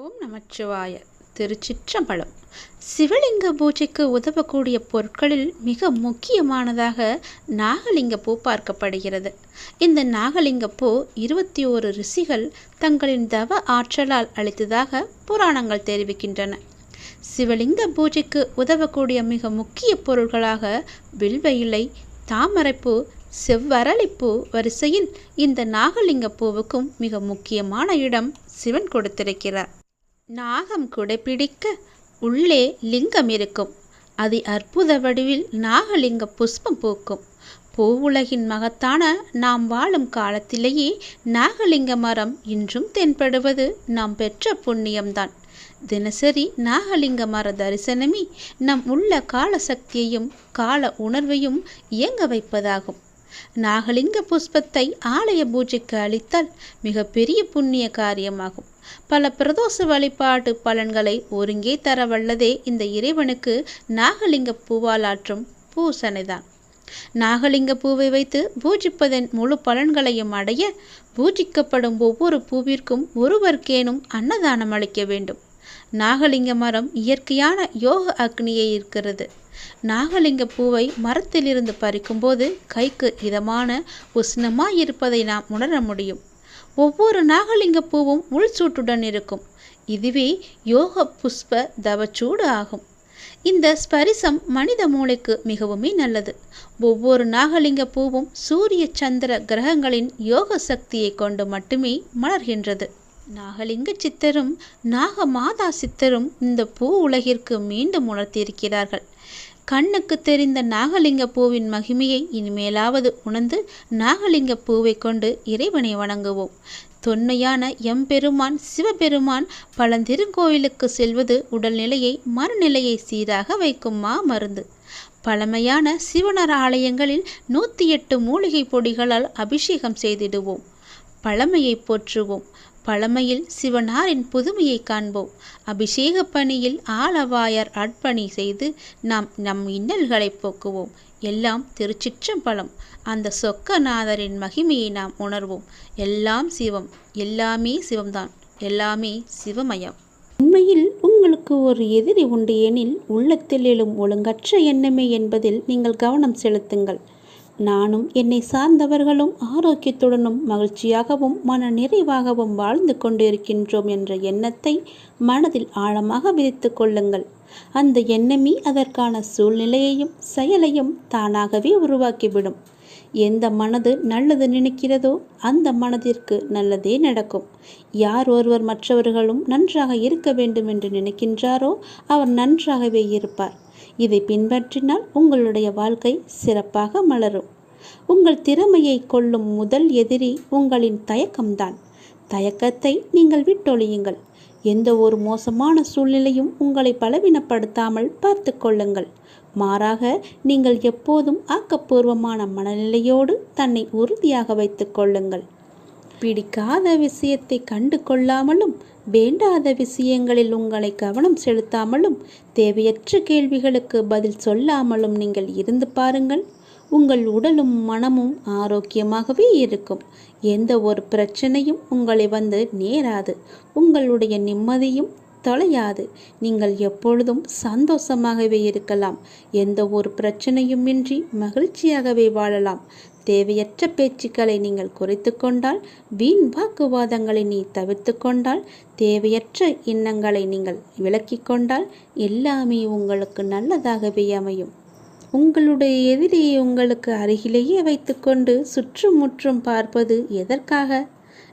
ஓம் நமச்சிவாய. திருச்சிற்றம்பலம். சிவலிங்க பூஜைக்கு உதவக்கூடிய பொருட்களில் மிக முக்கியமானதாக நாகலிங்க பூ பார்க்கப்படுகிறது. இந்த நாகலிங்க பூ இருபத்தி ஓரு ரிஷிகள் தங்களின் தவ ஆற்றலால் அளித்ததாக புராணங்கள் தெரிவிக்கின்றன. சிவலிங்க பூஜைக்கு உதவக்கூடிய மிக முக்கிய பொருள்களாக வில்வ இலை தாமரைப்பூ செவ்வரளிப்பூ வரிசையில் இந்த நாகலிங்க பூவுக்கும் மிக முக்கியமான இடம் சிவன் கொடுத்திருக்கிறார். நாகம் குடைப்பிடிக்க உள்ளே லிங்கம் இருக்கும். அதி அற்புத வடிவில் நாகலிங்க புஷ்பம் பூக்கும். பூவுலகின் மகத்தான நாம் வாழும் காலத்திலேயே நாகலிங்க மரம் இன்றும் தென்படுவது நாம் பெற்ற புண்ணியம்தான். தினசரி நாகலிங்க மர தரிசனமே நம் உள்ள கால சக்தியையும் கால உணர்வையும் இயங்க வைப்பதாகும். நாகலிங்க புஷ்பத்தை ஆலய பூஜைக்கு அளித்தால் மிகப்பெரிய புண்ணிய காரியமாகும். பல பிரதோஷ வழிபாட்டு பலன்களை ஒருங்கே தர வல்லதே இந்த இறைவனுக்கு நாகலிங்க பூவாலாற்றும் பூசனைதான் நாகலிங்க பூவை வைத்து பூஜிப்பதன் முழு பலன்களையும் அடைய பூஜிக்கப்படும் ஒவ்வொரு பூவிற்கும் ஒருவர்க்கேனும் அன்னதானம் அளிக்க வேண்டும். நாகலிங்க மரம் இயற்கையான யோக அக்னியை இருக்கிறது நாகலிங்க பூவை மரத்திலிருந்து பறிக்கும்போது கைக்கு இதமான உஷ்ணமாய் இருப்பதை நாம் உணர முடியும். ஒவ்வொரு நாகலிங்க பூவும் உள்சூட்டுடன் இருக்கும். இதுவே யோக புஷ்ப தவச்சூடு ஆகும். இந்த ஸ்பரிசம் மனித மூளைக்கு மிகவுமே நல்லது. ஒவ்வொரு நாகலிங்க பூவும் சூரிய சந்திர கிரகங்களின் யோக சக்தியை கொண்டு மட்டுமே மலர்கின்றது. நாகலிங்க சித்தரும் நாக மாதா சித்தரும் இந்த பூ உலகிற்கு மீண்டும் உணர்த்தியிருக்கிறார்கள். கண்ணுக்கு தெரிந்த நாகலிங்க பூவின் மகிமையை இனிமேலாவது உணர்ந்து நாகலிங்க பூவை கொண்டு இறைவனை வணங்குவோம். தொன்மையான எம்பெருமான் சிவபெருமான் பழந்திருங்கோயிலுக்கு செல்வது உடல்நிலையை மறுநிலையை சீராக வைக்கும் மா மருந்து. பழமையான சிவனர் ஆலயங்களில் நூற்றி எட்டு மூலிகை பொடிகளால் அபிஷேகம் செய்திடுவோம். பழமையை போற்றுவோம். பழமையில் சிவனாரின் புதுமையை காண்போம். அபிஷேக பணியில் ஆலவாயர் அர்ப்பணி செய்து நாம் நம் இன்னல்களை போக்குவோம். எல்லாம் திருச்சிற்றம்பலம். அந்த சொக்கநாதரின் மகிமையை நாம் உணர்வோம். எல்லாம் சிவம். எல்லாமே சிவம்தான். எல்லாமே சிவமயம். உண்மையில் உங்களுக்கு ஒரு எதிரி உண்டு எனில் உள்ளத்தில் எழும் ஒழுங்கற்ற எண்ணமே என்பதில் நீங்கள் கவனம் செலுத்துங்கள். நானும் என்னை சார்ந்தவர்களும் ஆரோக்கியத்துடனும் மகிழ்ச்சியாகவும் மன நிறைவாகவும் வாழ்ந்து கொண்டிருக்கின்றோம் என்ற எண்ணத்தை மனதில் ஆழமாக விதித்து கொள்ளுங்கள். அந்த எண்ணமே அதற்கான சூழ்நிலையையும் செயலையும் தானாகவே உருவாக்கிவிடும். எந்த மனது நல்லது நினைக்கிறதோ அந்த மனதிற்கு நல்லதே நடக்கும். யார் ஒருவர் மற்றவர்களும் நன்றாக இருக்க வேண்டும் என்று நினைக்கின்றாரோ அவர் நன்றாகவே இருப்பார். இதை பின்பற்றினால் உங்களுடைய வாழ்க்கை சிறப்பாக மலரும். உங்கள் திறமையை கொள்ளும் முதல் எதிரி உங்களின் தயக்கம்தான். தயக்கத்தை நீங்கள் விட்டொழியுங்கள். எந்த ஒரு மோசமான சூழ்நிலையும் உங்களை பலவீனப்படுத்தாமல் பார்த்து கொள்ளுங்கள். மாறாக நீங்கள் எப்போதும் ஆக்கப்பூர்வமான மனநிலையோடு தன்னை உறுதியாக வைத்துக் கொள்ளுங்கள். பிடிக்காத விஷயத்தை கண்டு கொள்ளாமலும் வேண்டாத விஷயங்களில் உங்களை கவனம் செலுத்தாமலும் தேவையற்ற கேள்விகளுக்கு பதில் சொல்லாமலும் நீங்கள் இருந்து பாருங்கள். உங்கள் உடலும் மனமும் ஆரோக்கியமாகவே இருக்கும். எந்த ஒரு பிரச்சனையும் உங்களை வந்து நேராது. உங்களுடைய நிம்மதியும் தொலையாது. நீங்கள் எப்பொழுதும் சந்தோஷமாகவே இருக்கலாம். எந்த ஒரு பிரச்சனையும் இன்றி மகிழ்ச்சியாகவே வாழலாம். தேவையற்ற பேச்சுக்களை நீங்கள் குறைத்து கொண்டால் வீண் வாக்குவாதங்களை நீ தவிர்த்து கொண்டால் தேவையற்ற எண்ணங்களை நீங்கள் விலக்கிக் கொண்டால் எல்லாமே உங்களுக்கு நல்லதாகவே அமையும். உங்களுடைய எதிரியை உங்களுக்கு அருகிலேயே வைத்துக்கொண்டு சுற்றுமுற்றும் பார்ப்பது எதற்காக?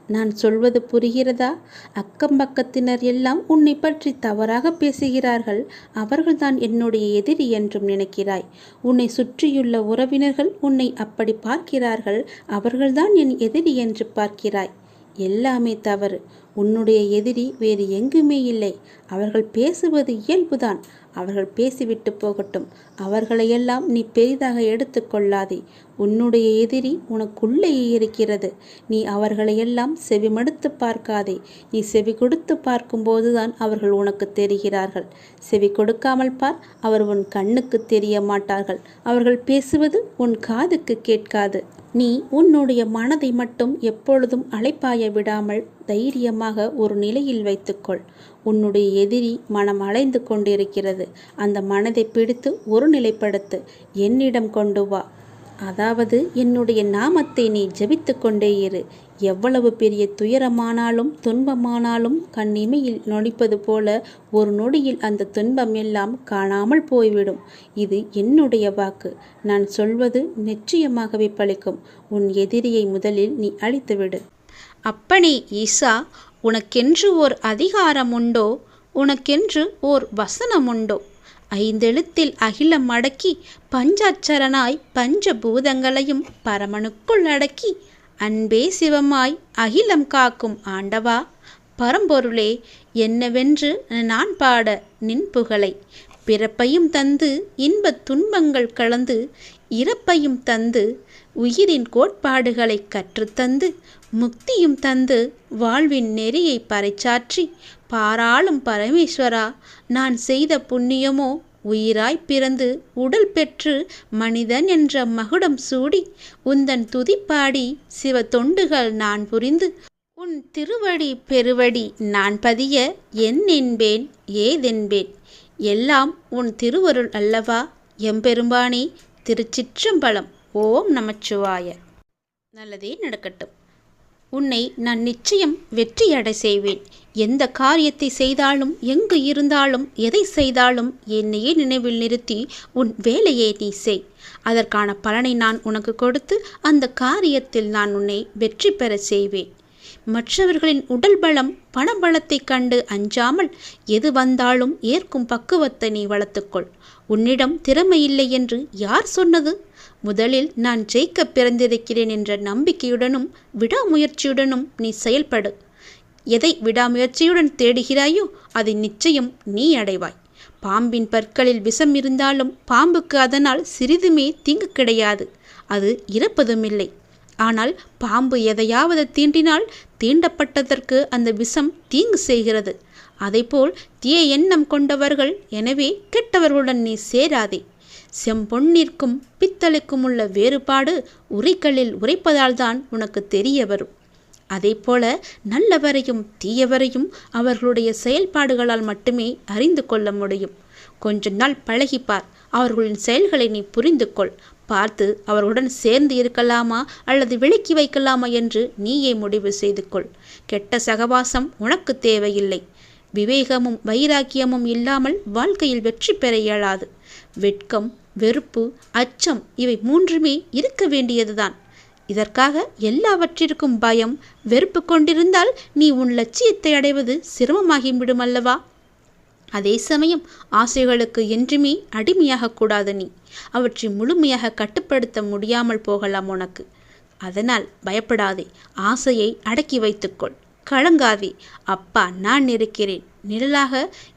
நான் சொல்வது புரிகிறதா? அக்கம் பக்கத்தினர் எல்லாம் உன்னை பற்றி தவறாக பேசுகிறார்கள். அவர்கள்தான் என்னுடைய எதிரி என்றும் நினைக்கிறாய். உன்னை சுற்றியுள்ள உறவினர்கள் உன்னை அப்படி பார்க்கிறார்கள். அவர்கள்தான் என் எதிரி என்று பார்க்கிறாய். எல்லாமே தவறு. உன்னுடைய எதிரி வேறு எங்குமே இல்லை. அவர்கள் பேசுவது இயல்புதான். அவர்கள் பேசிவிட்டு போகட்டும். அவர்களையெல்லாம் நீ பெரிதாக எடுத்துக்கொள்ளாதே உன்னுடைய எதிரி உனக்குள்ளேயே இருக்கிறது. நீ அவர்களையெல்லாம் செவிமடுத்து பார்க்காதே. நீ செவி கொடுத்து பார்க்கும்போதுதான் அவர்கள் உனக்கு தெரிகிறார்கள். செவி கொடுக்காமல் பார் அவர் உன் கண்ணுக்கு தெரிய மாட்டார்கள் அவர்கள் பேசுவது உன் காதுக்கு கேட்காது. நீ உன்னுடைய மனதை மட்டும் எப்பொழுதும் அழைப்பாய விடாமல் தைரியமாக ஒரு நிலையில் வைத்துக்கொள். உன்னுடைய எதிரி மனம் அலைந்து கொண்டிருக்கிறது. அந்த மனதை பிடித்து ஒருநிலைப்படுத்து என்னிடம் கொண்டு வா. அதாவது என்னுடைய நாமத்தை நீ ஜபித்து கொண்டே இரு. எவ்வளவு பெரிய துயரமானாலும் துன்பமானாலும் கண்ணிமையில் நொடிப்பது போல ஒரு நொடியில் அந்த துன்பம் எல்லாம் காணாமல் போய்விடும். இது என்னுடைய வாக்கு. நான் சொல்வது நிச்சயமாகவே பழிக்கும். உன் எதிரியை முதலில் நீ அழித்துவிடு. அப்பனே ஈசா உனக்கென்று ஓர் அதிகாரம் உண்டோ உனக்கென்று ஓர் வசனம் உண்டோ ஐந்தெழுத்தில் அகிலம் அடக்கி பஞ்சாட்சரனாய் பஞ்சபூதங்களையும் பரமனுக்குள் அடக்கி அன்பே சிவமாய் அகிலம் காக்கும் ஆண்டவா பரம்பொருளே என்னவென்று நான் பாட நின் புகழை. பிறப்பையும் தந்து இன்பத் துன்பங்கள் கலந்து இறப்பையும் தந்து உயிரின் கோட்பாடுகளை கற்றுத்தந்து முக்தியும் தந்து வாழ்வின் நெறியை பறைச்சாற்றி பாராளும் பரமேஸ்வரா நான் செய்த புண்ணியமோ உயிராய் பிறந்து உடல் பெற்று மனிதன் என்ற மகுடம் சூடி உந்தன் துதிப்பாடி சிவ தொண்டுகள் நான் புரிந்து உன் திருவடி பெருவடி நான் பதிய என் என்பேன் ஏதென்பேன்? எல்லாம் உன் திருவருள் அல்லவா? எம்பெரும்பானே திருச்சிற்றம்பலம். ஓம் நமச்சிவாய. நல்லதே நடக்கட்டும். உன்னை நான் நிச்சயம் வெற்றியடை செய்வேன். எந்த காரியத்தை செய்தாலும் எங்கு இருந்தாலும் எதை செய்தாலும் என்னையே நினைவில் நிறுத்தி உன் வேலையை நீ செய். அதற்கான பலனை நான் உனக்கு கொடுத்து அந்த காரியத்தில் நான் உன்னை வெற்றி பெற செய்வேன். மற்றவர்களின் உடல் பலம் பணபலத்தை கண்டு அஞ்சாமல் எது வந்தாலும் ஏற்கும் பக்குவத்தை நீ வளர்த்துக்கொள். உன்னிடம் திறமை இல்லை என்று யார் சொன்னது? முதலில் நான் ஜெயிக்க பிறந்திருக்கிறேன் என்ற நம்பிக்கையுடனும் விடாமுயற்சியுடனும் நீ செயல்படு. எதை விடாமுயற்சியுடன் தேடுகிறாயோ அதை நிச்சயம் நீ அடைவாய். பாம்பின் பற்களில் விஷம் இருந்தாலும் பாம்புக்கு அதனால் சிறிதுமே தீங்கு கிடையாது. அது இறப்பதுமில்லை. ஆனால் பாம்பு எதையாவது தீண்டினால் தீண்டப்பட்டதற்கு அந்த விஷம் தீங்கு செய்கிறது. அதைப்போல் தீய எண்ணம் கொண்டவர்கள் எனவே கெட்டவர்களுடன் நீ சேராதே. செம்பொன்னிற்கும் பித்தளைக்கும் உள்ள வேறுபாடு உரைக்கல்லில் உரைப்பதால்தான் உனக்கு தெரிய வரும். அதேபோல நல்லவரையும் தீயவரையும் அவர்களுடைய செயல்பாடுகளால் மட்டுமே அறிந்து கொள்ள முடியும். கொஞ்ச நாள் பழகிப்பார். அவர்களின் செயல்களை நீ புரிந்து கொள் பார்த்து அவர்களுடன் சேர்ந்து இருக்கலாமா அல்லது விலக்கி வைக்கலாமா என்று நீயே முடிவு செய்து கொள் கெட்ட சகவாசம் உனக்கு தேவையில்லை. விவேகமும் வைராக்கியமும் இல்லாமல் வாழ்க்கையில் வெற்றி பெற இயலாது. வெட்கம் வெறுப்பு அச்சம் இவை மூன்றுமே இருக்க வேண்டியதுதான். இதற்காக எல்லாவற்றிற்கும் பயம். வெறுப்பு கொண்டிருந்தால் நீ உன் லட்சியத்தை அடைவது சிரமமாகிவிடும் அல்லவா? அதே சமயம் ஆசைகளுக்கு என்றுமே அடிமையாக கூடாது நீ. அவற்றை முழுமையாக கட்டுப்படுத்த முடியாமல் போகலாம் உனக்கு. அதனால் பயப்படாதே. ஆசையை அடக்கி வைத்துக்கொள். கலங்காதே. அப்பா நான் இருக்கிறேன். நிழலாக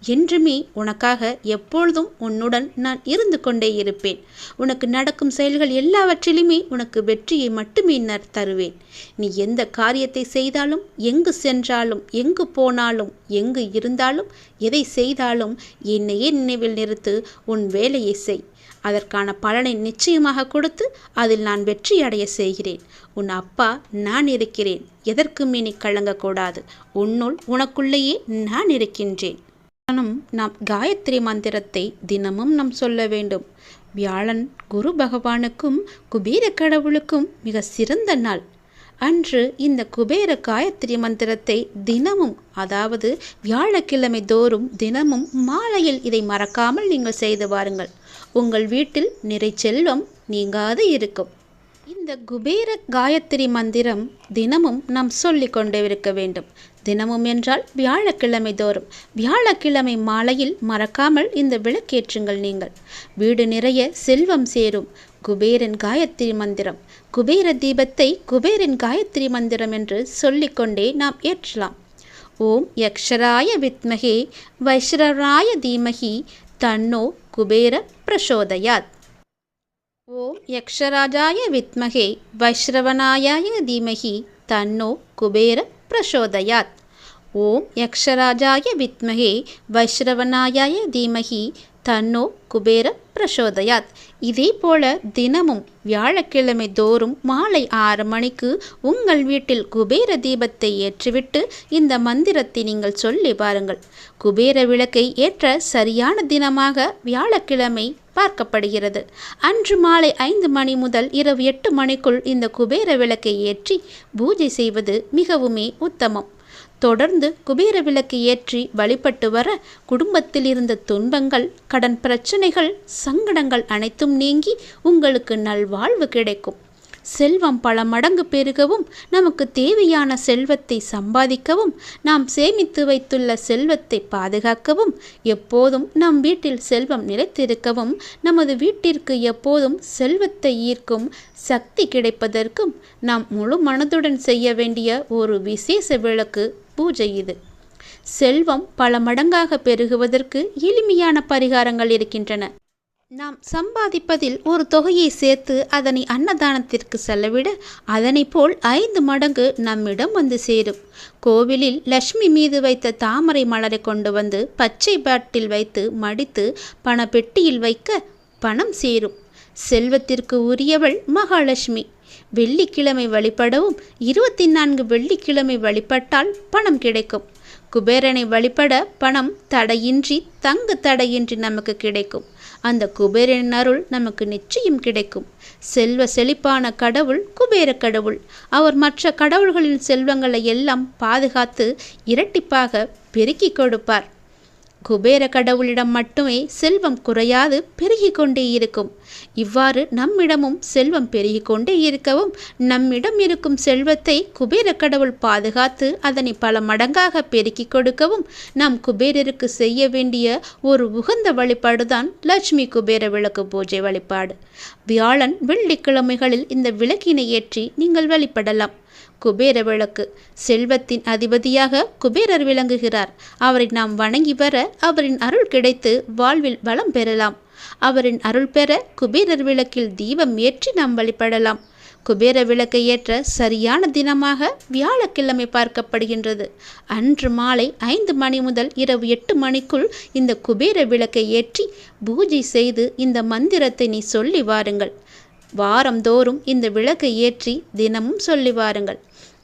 என்றுமே உனக்காக எப்பொழுதும் உன்னுடன் நான் இருந்து கொண்டே இருப்பேன். உனக்கு நடக்கும் செயல்கள் எல்லாவற்றிலுமே உனக்கு வெற்றியை மட்டுமே நான் தருவேன். நீ எந்த காரியத்தை செய்தாலும் எங்கு சென்றாலும் எங்கு போனாலும் எங்கு இருந்தாலும் எதை செய்தாலும் என்னையே நினைவில் நிறுத்து உன் வேலையை செய். அதற்கான பலனை நிச்சயமாக கொடுத்து அதில் நான் வெற்றி அடைய செய்கிறேன். உன் அப்பா நான் இருக்கிறேன். எதற்குமே நீ கலங்கக்கூடாது. உன்னுள் உனக்குள்ளேயே நான் இருக்கின்றேன். நாம் காயத்ரி மந்திரத்தை தினமும் நாம் சொல்ல வேண்டும். வியாழன் குரு பகவானுக்கும் குபேர கடவுளுக்கும் மிக சிறந்த நாள். அன்று இந்த குபேர காயத்ரி மந்திரத்தை தினமும் அதாவது வியாழக்கிழமை தோறும் தினமும் மாலையில் இதை மறக்காமல் நீங்கள் செய்து வாருங்கள். உங்கள் வீட்டில் நிறை செல்வம் நீங்காது இருக்கும். இந்த குபேர காயத்ரி மந்திரம் தினமும் நாம் சொல்லிக் கொண்டே இருக்க வேண்டும். தினமும் என்றால் வியாழக்கிழமை தோறும். வியாழக்கிழமை மாலையில் மறக்காமல் இந்த விளக்கேற்றுங்கள் நீங்கள். வீடு நிறைய செல்வம் சேரும். குபேரன் காயத்ரி மந்திரம். குபேர தீபத்தை குபேரன் காயத்ரி மந்திரம் என்று சொல்லிக்கொண்டே நாம் ஏற்றலாம். ஓம் யக்ஷராய வித்மகே வைஷ்ரராய தீமகி தன்னோ குபேர பிரசோதயாத். ஓம் யக்ஷராஜாய வித்மகே வைஷ்ரவனாயாய தீமகி தன்னோ குபேர பிரசோதயாத். ஓம் யக்ஷராஜாய வித்மகே வைஷ்ரவனாயாய தீமகி தன்னோ குபேர பிரசோதயாத். இதே போல தினமும் வியாழக்கிழமை தோறும் மாலை ஆறு மணிக்கு உங்கள் வீட்டில் குபேர தீபத்தை ஏற்றிவிட்டு இந்த மந்திரத்தை நீங்கள் சொல்லி பாருங்கள். குபேர விளக்கை ஏற்ற சரியான தினமாக வியாழக்கிழமை பார்க்கப்படுகிறது. அன்று மாலை ஐந்து மணி முதல் இரவு எட்டு மணிக்குள் இந்த குபேர விளக்கை ஏற்றி பூஜை செய்வது மிகவுமே உத்தமம். தொடர்ந்து குபேர விளக்கு ஏற்றி வழிபட்டு வர குடும்பத்தில் இருந்த துன்பங்கள் கடன் பிரச்சனைகள் சங்கடங்கள் அனைத்தும் நீங்கி உங்களுக்கு நல்வாழ்வு கிடைக்கும். செல்வம் பல மடங்கு பெருகவும் நமக்கு தேவையான செல்வத்தை சம்பாதிக்கவும் நாம் சேமித்து வைத்துள்ள செல்வத்தை பாதுகாக்கவும் எப்போதும் நம் வீட்டில் செல்வம் நிலைத்திருக்கவும் நமது வீட்டிற்கு எப்போதும் செல்வத்தை ஈர்க்கும் சக்தி கிடைப்பதற்கும் நாம் முழு மனதுடன் செய்ய வேண்டிய ஒரு விசேஷ விளக்கு பூஜை இது. செல்வம் பல மடங்காக பெருகுவதற்கு எளிமையான பரிகாரங்கள் இருக்கின்றன. நாம் சம்பாதிப்பதில் ஒரு தொகையை சேர்த்து அதனை அன்னதானத்திற்கு செலவிட அதனை போல் ஐந்து மடங்கு நம்மிடம் வந்து சேரும். கோவிலில் லட்சுமி மீது வைத்த தாமரை மலரை கொண்டு வந்து பச்சை பாட்டில் வைத்து மடித்து பண பெட்டியில் வைக்க பணம் சேரும். செல்வத்திற்கு உரியவள் மகாலட்சுமி. வெள்ளிக்கிழமை வழிபடவும் இருபத்தி நான்கு வெள்ளிக்கிழமை வழிபட்டால் பணம் கிடைக்கும். குபேரனை வழிபட பணம் தடையின்றி தங்கு தடையின்றி நமக்கு கிடைக்கும். அந்த குபேரன் அருள் நமக்கு நிச்சயம் கிடைக்கும். செல்வ செழிப்பான கடவுள் குபேர கடவுள். அவர் மற்ற கடவுள்களின் செல்வங்களை எல்லாம் பாதுகாத்து இரட்டிப்பாக பெருக்கிக் கொடுப்பார். குபேர கடவுளிடம் மட்டுமே செல்வம் குறையாது பெருகி கொண்டே இருக்கும். இவ்வாறு நம்மிடமும் செல்வம் பெருகி கொண்டே இருக்கவும் நம்மிடம் இருக்கும் செல்வத்தை குபேர கடவுள் பாதுகாத்து அதனை பல மடங்காக பெருக்கி கொடுக்கவும் நாம் குபேரருக்கு செய்ய வேண்டிய ஒரு உகந்த வழிபாடுதான் லட்சுமி குபேர விளக்கு பூஜை வழிபாடு. வியாழன் வெள்ளிக்கிழமைகளில் இந்த விளக்கினை ஏற்றி நீங்கள் வழிபடலாம். குபேர விளக்கு செல்வத்தின் அதிபதியாக குபேரர் விளங்குகிறார். அவரை நாம் வணங்கி வர அவரின் அருள் கிடைத்து வாழ்வில் வளம் பெறலாம். அவரின் அருள் பெற குபேரர் விளக்கில் தீபம் ஏற்றி நாம் வழிபடலாம். குபேர விளக்கை ஏற்ற சரியான தினமாக வியாழக்கிழமை பார்க்கப்படுகின்றது. அன்று மாலை ஐந்து மணி முதல் இரவு எட்டு மணிக்குள் இந்த குபேர விளக்கை ஏற்றி பூஜை செய்து இந்த மந்திரத்தை நீ சொல்லி வாருங்கள். வாரந்தோறும் இந்த விளக்கை ஏற்றி தினமும் சொல்லி வாருங்கள்.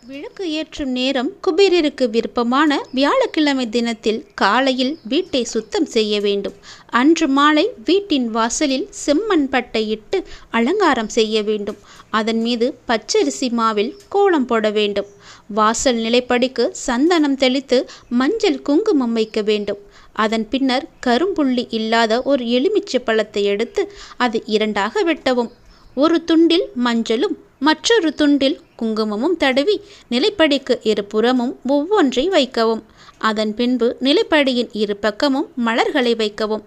விளக்கு ஏற்றும் நேரம் குபேரருக்கு விருப்பமான வியாழக்கிழமை தினத்தில் காலையில் வீட்டை சுத்தம் செய்ய வேண்டும். அன்று மாலை வீட்டின் வாசலில் செம்மண் பட்டை இட்டு அலங்காரம் செய்ய வேண்டும். அதன் மீது பச்சரிசி மாவில் கோலம் போட வேண்டும். வாசல் நிலைப்படிக்கு சந்தனம் தெளித்து மஞ்சள் குங்குமம் வைக்க வேண்டும். அதன் பின்னர் கரும்புள்ளி இல்லாத ஒரு எலுமிச்சை பழத்தை எடுத்து அது இரண்டாக வெட்டவும். ஒரு துண்டில் மஞ்சளும் மற்றொரு துண்டில் குங்குமமும் தடவி நிலைப்படிக்கு இருபுறமும் ஒவ்வொன்றை வைக்கவும். அதன் பின்பு நிலைப்படியின் இரு பக்கமும் மலர்களை வைக்கவும்.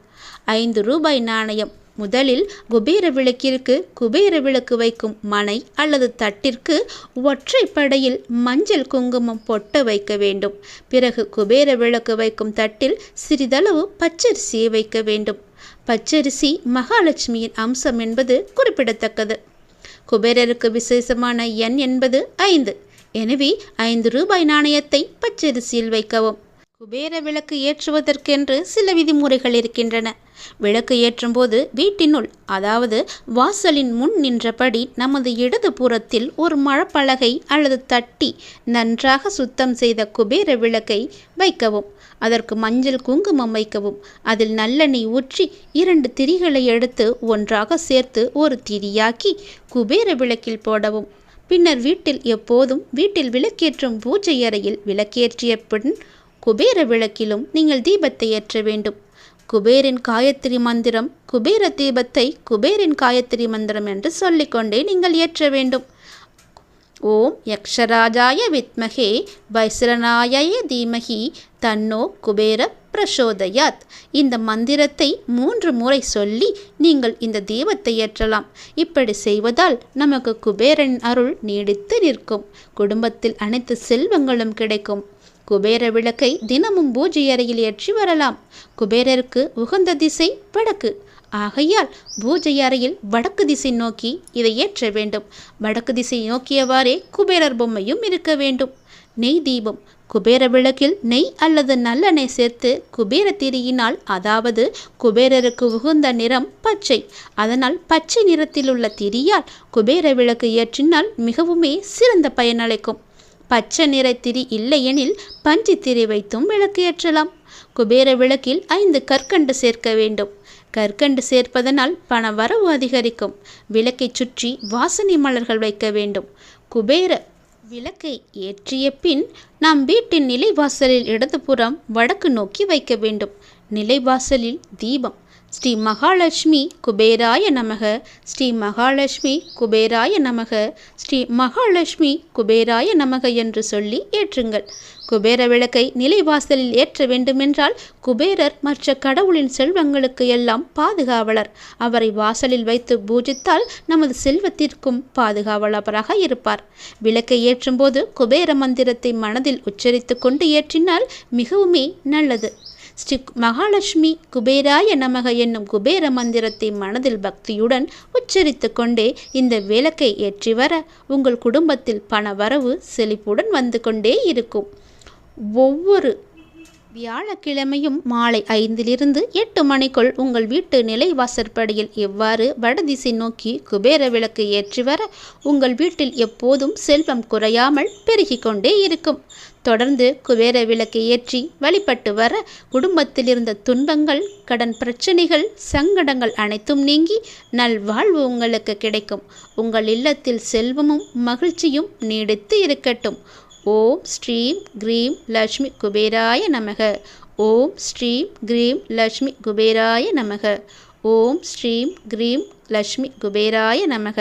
ஐந்து ரூபாய் நாணயம். முதலில் குபேர விளக்கிற்கு குபேர விளக்கு வைக்கும் மனை அல்லது தட்டிற்கு ஒற்றைப்படையில் மஞ்சள் குங்குமம் பொட்டு வைக்க வேண்டும். பிறகு குபேர விளக்கு வைக்கும் தட்டில் சிறிதளவு பச்சரிசியை வைக்க வேண்டும். பச்சரிசி மகாலட்சுமியின் அம்சம் என்பது குறிப்பிடத்தக்கது. குபேரருக்கு விசேஷமான எண் என்பது ஐந்து. எனவே ஐந்து ரூபாய் நாணயத்தை பச்சரிசியில் வைக்கவும். குபேர விளக்கு ஏற்றுவதற்கென்று சில விதிமுறைகள் இருக்கின்றன. விளக்கு ஏற்றும்போது வீட்டினுள் அதாவது வாசலின் முன் நின்றபடி நமது இடது புறத்தில் ஒரு மழப்பலகை அல்லது தட்டி நன்றாக சுத்தம் செய்த குபேர விளக்கை வைக்கவும். அதற்கு மஞ்சள் குங்குமம் வைக்கவும். அதில் நல்லெண்ணெய் ஊற்றி இரண்டு திரிகளை எடுத்து ஒன்றாக சேர்த்து ஒரு திரியாக்கி குபேர விளக்கில் போடவும். பின்னர் வீட்டில் எப்போதும் வீட்டில் விளக்கேற்றும் பூஜை அறையில் விளக்கேற்றிய பின் குபேர விளக்கிலும் நீங்கள் தீபத்தை ஏற்ற வேண்டும். குபேரின் காயத்ரி மந்திரம் குபேர தீபத்தை குபேரின் காயத்ரி மந்திரம் என்று சொல்லிக்கொண்டே நீங்கள் ஏற்ற வேண்டும். ஓம் யக்ஷராஜாய வித்மகே வைஸ்ரநாய தீமகி தன்னோ குபேர பிரசோதயாத். இந்த மந்திரத்தை மூன்று முறை சொல்லி நீங்கள் இந்த தீபத்தை ஏற்றலாம். இப்படி செய்வதால் நமக்கு குபேரன் அருள் நீடித்து நிற்கும். குடும்பத்தில் அனைத்து செல்வங்களும் கிடைக்கும். குபேர விளக்கை தினமும் பூஜை அறையில் ஏற்றி வரலாம். குபேரருக்கு உகந்த திசை வடக்கு. ஆகையால் பூஜை அறையில் வடக்கு திசை நோக்கி இதை ஏற்ற வேண்டும். வடக்கு திசை நோக்கியவாறே குபேரர் பொம்மையும் இருக்க வேண்டும். நெய் தீபம். குபேர விளக்கில் நெய் அல்லது நல்லெண்ணெய் சேர்த்து குபேர திரியினால் அதாவது குபேரருக்கு உகுந்த நிறம் பச்சை. அதனால் பச்சை நிறத்தில் உள்ள திரியால் குபேர விளக்கு ஏற்றினால் மிகவுமே சிறந்த பயனளிக்கும் பச்சை நிறத்திரி இல்லையெனில் பஞ்சு திரி வைத்தும் விளக்கு ஏற்றலாம். குபேர விளக்கில் ஐந்து கற்கண்டு சேர்க்க வேண்டும். கற்கண்டு சேர்ப்பதனால் பண வரவு அதிகரிக்கும். விளக்கைச் சுற்றி வாசனை மலர்கள் வைக்க வேண்டும். குபேர விளக்கை ஏற்றிய பின் நாம் வீட்டின் நிலைவாசலில் இடதுபுறம் வடக்கு நோக்கி வைக்க வேண்டும். நிலைவாசலில் தீபம் ஸ்ரீ மகாலட்சுமி குபேராய நமக ஸ்ரீ மகாலட்சுமி குபேராய நமக ஸ்ரீ மகாலட்சுமி குபேராய நமக என்று சொல்லி ஏற்றுங்கள். குபேர விளக்கை நிலைவாசலில் ஏற்ற வேண்டுமென்றால் குபேரர் மற்ற கடவுளின் செல்வங்களுக்கு எல்லாம் பாதுகாவலர். அவரை வாசலில் வைத்து பூஜித்தால் நமது செல்வத்திற்கும் பாதுகாவலராக இருப்பார். விளக்கை ஏற்றும்போது குபேர மந்திரத்தை மனதில் உச்சரித்து கொண்டு ஏற்றினால் மிகவுமே நல்லது. ஸ்ரீ மகாலட்சுமி குபேராய நமக என்னும் குபேர மந்திரத்தை மனதில் பக்தியுடன் உச்சரித்து கொண்டே இந்த விளக்கை ஏற்றி வர உங்கள் குடும்பத்தில் பண வரவு செழிப்புடன் வந்து கொண்டே இருக்கும். ஒவ்வொரு வியாழக்கிழமையும் மாலை ஐந்திலிருந்து எட்டு மணிக்குள் உங்கள் வீட்டு நிலைவாசற்படியில் எவ்வாறு வடதிசை நோக்கி குபேர விளக்கு ஏற்றி வர உங்கள் வீட்டில் எப்போதும் செல்வம் குறையாமல் பெருகிக் கொண்டே இருக்கும். தொடர்ந்து குபேர விளக்கு ஏற்றி வழிபட்டு வர குடும்பத்தில் இருந்த துன்பங்கள் கடன் பிரச்சனைகள் சங்கடங்கள் அனைத்தும் நீங்கி நல்வாழ்வு உங்களுக்கு கிடைக்கும். உங்கள் இல்லத்தில் செல்வமும் மகிழ்ச்சியும் நீடித்து இருக்கட்டும். ஓம் ஸ்ரீம் க்ரீம் லக்ஷ்மி குபேராய நமக. ஓம் ஸ்ரீம் க்ரீம் லக்ஷ்மி குபேராய நமக. ஓம் ஸ்ரீம் க்ரீம் லக்ஷ்மி குபேராய நமக.